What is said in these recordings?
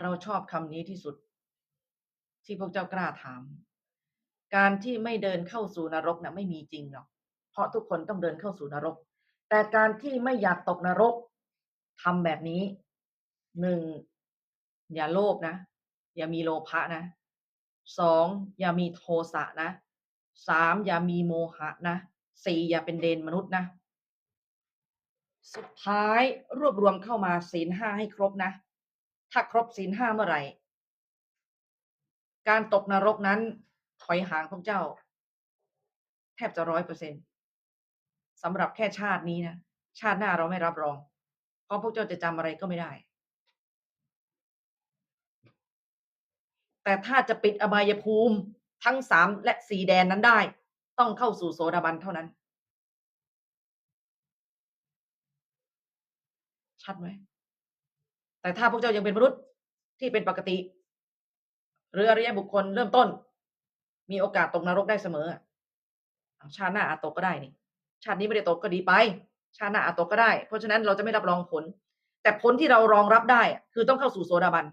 เราชอบคำนี้ที่สุด ที่พวกเจ้ากล้าถาม การที่ไม่เดินเข้าสู่นรกนะไม่มีจริงหรอกเพราะทุกคนต้องเดินเข้าสู่นรก แต่การที่ไม่อยากตกนรกทำแบบนี้หนึ่งอย่าโลภนะ อย่ามีโลภะนะสองอย่ามีโทสะนะสามอย่ามีโมหะนะสี่อย่าเป็นเดนมนุษย์นะ สุดท้ายรวบรวมเข้ามาศีลห้าให้ครบนะ ถ้าครบศีลห้าเมื่อไหร่ การตกนรกนั้น ถอยห่างพวกเจ้า แทบจะร้อยเปอร์เซ็นสำหรับแค่ชาตินี้นะ ชาติหน้าเราไม่รับรอง เพราะพวกเจ้าจะจำอะไรก็ไม่ได้ แต่ถ้าจะปิดอบายภูมิทั้งสามและสี่แดนนั้นได้ ต้องเข้าสู่โสดาบันเท่านั้น ชัดไหม แต่ถ้าพวกเจ้ายังเป็นมนุษย์ที่เป็นปกติ หรืออริยบุคคลเริ่มต้น มีโอกาสตกนรกได้เสมอชาติหน้าอาจตกก็ได้นี่ ชาตินี้ไม่ได้ตกก็ดีไป ชาติหน้าอาจตกก็ได้ เพราะฉะนั้นเราจะไม่รับรองผล แต่ผลที่เรารองรับได้ คือต้องเข้าสู่โสดาบัน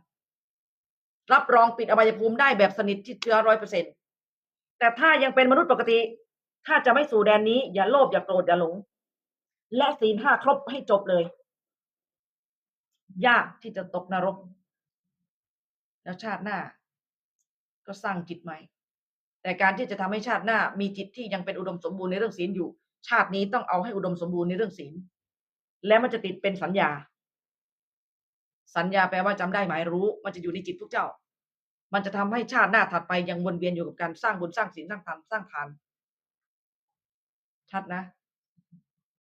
รับรองปิดอบายภูมิได้แบบสนิทที่เชื้อร้อยเปอร์เซ็นแต่ถ้ายังเป็นมนุษย์ปกติ ถ้าจะไม่สู่แดนนี้ อย่าโลภอย่าโกรธอย่าหลง และศีลห้าครบให้จบเลย ยากที่จะตกนรก แล้วชาติหน้า ก็สร้างจิตใหม่ แต่การที่จะทำให้ชาติหน้า มีจิตที่ยังเป็นอุดมสมบูรณ์ในเรื่องศีลอยู่ ชาตินี้ต้องเอาให้อุดมสมบูรณ์ในเรื่องศีล และมันจะติดเป็นสัญญา สัญญาแปลว่าจำได้หมายรู้ มันจะอยู่ในจิตทุกเจ้า มันจะทำให้ชาติหน้าถัดไปยังวนเวียนอยู่กับการสร้างบุญสร้างศีลสร้างธรรมสร้างทานชัดนะ